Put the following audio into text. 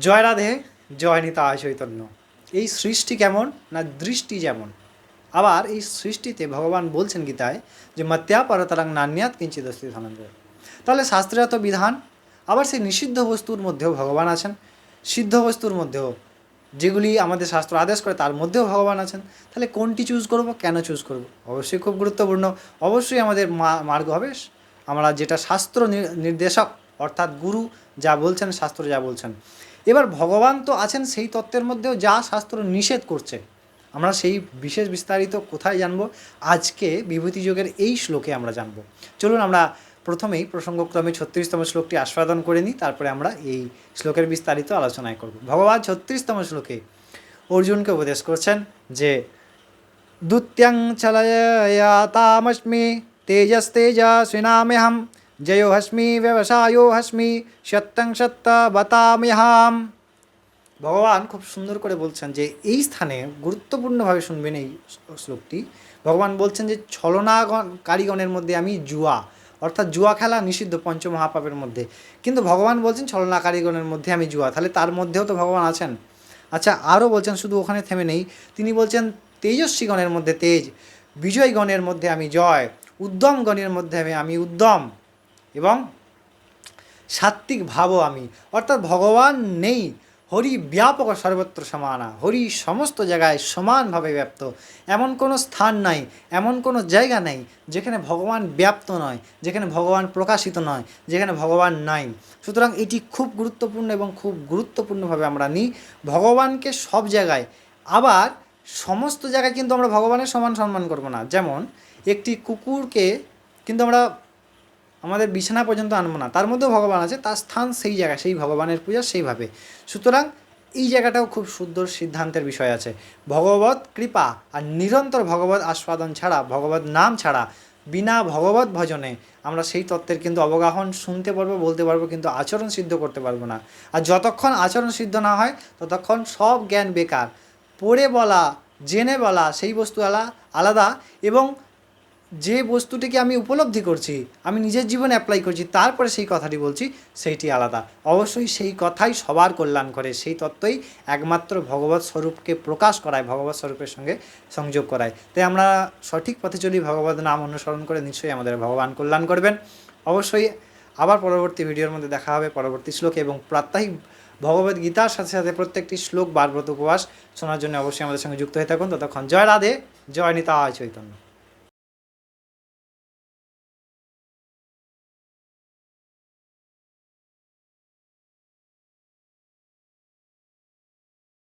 জয় রাধে, জয় নিতায় চৈতন্য। এই সৃষ্টি কেমন না দৃষ্টি যেমন? আবার এই সৃষ্টিতে ভগবান বলছেন গীতায় যে, মত্যা পরতরাং নান্যাত কিঞ্চিত অস্তি ধনঞ্জ তাহলে শাস্ত্রীয়ত বিধান? আবার সেই নিষিদ্ধ বস্তুর মধ্যেও ভগবান আছেন। সিদ্ধ বস্তুর মধ্যেও। যেগুলি আমাদের শাস্ত্র আদেশ করে, তার মধ্যেও ভগবান আছেন। তাহলে কোনটি চুজ করব, কেন চুজ করব? অবশ্যই খুব গুরুত্বপূর্ণ। অবশ্যই আমাদের মার্গ হবে। আমরা যেটা শাস্ত্র নির্দেশক অর্থাৎ গুরু যা বলছেন, শাস্ত্র যা বলছেন। এবার ভগবান তো আছেন সেই তত্ত্বের মধ্যেও যা শাস্ত্র নিষেধ করছে। আমরা সেই বিশেষ বিস্তারিত কোথায় জানব? আজকে বিভূতি যোগের এই শ্লোকে আমরা জানব। চলুন আমরা প্রথমেই প্রসঙ্গক্রমে ছত্রিশতম শ্লোকটি আস্বাদন করে নিই, তারপরে আমরা এই শ্লোকের বিস্তারিত আলোচনায় করব। ভগবান ছত্রিশতম শ্লোকে অর্জুনকে উপদেশ করছেন যে, দুত্যাং চলয়াতামস্মি তেজস্তেজস্বিনাম্যহম জয়ো হস্মি ব্যবসায়ো হস্মি সত্যং সত্য বতাম্যহাম ভগবান খুব সুন্দর করে বলছেন যে এই স্থানে গুরুত্বপূর্ণভাবে শুনবেন এই শ্লোকটি ভগবান বলছেন যে ছলনাগণ কারিগণের মধ্যে আমি জুয়া অর্থাৎ জুয়া খেলা নিষিদ্ধ পঞ্চমহাপাপের মধ্যে কিন্তু ভগবান বলছেন ছলনা কারিগণের মধ্যে আমি জুয়া তাহলে তার মধ্যেও তো ভগবান আছেন। আচ্ছা আরও বলছেন, শুধু ওখানে থেমে নেই। তিনি বলছেন, তেজস্বীগণের মধ্যে তেজ, বিজয়গণের মধ্যে আমি জয়, উদ্যমগণের মধ্যে আমি আমি উদ্যম। এবং সাত্ত্বিক ভাবও আমি। অর্থাৎ ভগবান নেই, হরি ব্যাপক সর্বত্র সমানা, হরি সমস্ত জায়গায় সমানভাবে ব্যাপ্ত। এমন কোনো স্থান নাই, এমন কোনো জায়গা নেই, যেখানে ভগবান ব্যাপ্ত নয়, যেখানে ভগবান প্রকাশিত নয়, যেখানে ভগবান নাই। সুতরাং এটি খুব গুরুত্বপূর্ণ এবং খুব গুরুত্বপূর্ণভাবে আমরা নিই। ভগবানকে সব জায়গায়, আবার সমস্ত জায়গায় কিন্তু আমরা ভগবানের সমান সম্মান করব না। যেমন, একটি কুকুরকে কিন্তু আমরা আমাদের বিছানা পর্যন্ত আনব না। তার মধ্যেও ভগবান আছে, তার স্থান সেই জায়গায় সেই ভগবানের পূজা সেইভাবে। সুতরাং এই জায়গাটাও খুব সুন্দর সিদ্ধান্তের বিষয় আছে। ভগবত কৃপা আর নিরন্তর ভগবত আস্বাদন ছাড়া, ভগবত নাম ছাড়া, বিনা ভগবত ভজনে আমরা সেই তত্ত্বের কিন্তু অবগাহন শুনতে পারব, বলতে পারব, কিন্তু আচরণ সিদ্ধ করতে পারব না। আর যতক্ষণ আচরণ সিদ্ধ না হয়, ততক্ষণ সব জ্ঞান বেকার। পড়ে বলা, জেনে বলা, সেই বস্তু আলা আলাদা এবং যে বস্তুটিকে আমি উপলব্ধি করছি, আমি নিজের জীবনে অ্যাপ্লাই করছি, তারপরে সেই কথাটি বলছি, সেইটি আলাদা। অবশ্যই সেই কথাই সবার কল্যাণ করে, সেই তত্ত্বই একমাত্র ভগবত স্বরূপকে প্রকাশ করায় ভগবত স্বরূপের সঙ্গে সংযোগ করায়। তাই আমরা সঠিক পথে চলি, ভগবত নাম অনুসরণ করে নিশ্চয়ই আমাদের ভগবান কল্যাণ করবেন। অবশ্যই আবার পরবর্তী ভিডিওর মধ্যে দেখা হবে, পরবর্তী শ্লোকে এবং প্রাত্যহিক ভগবত গীতার সাথে সাথে প্রত্যেকটি শ্লোক, বারব্রত উপবাস শোনার জন্য অবশ্যই আমাদের সঙ্গে যুক্ত হয়ে থাকুন। ততক্ষণ জয় রাধে, জয় নিতা চৈতন্য।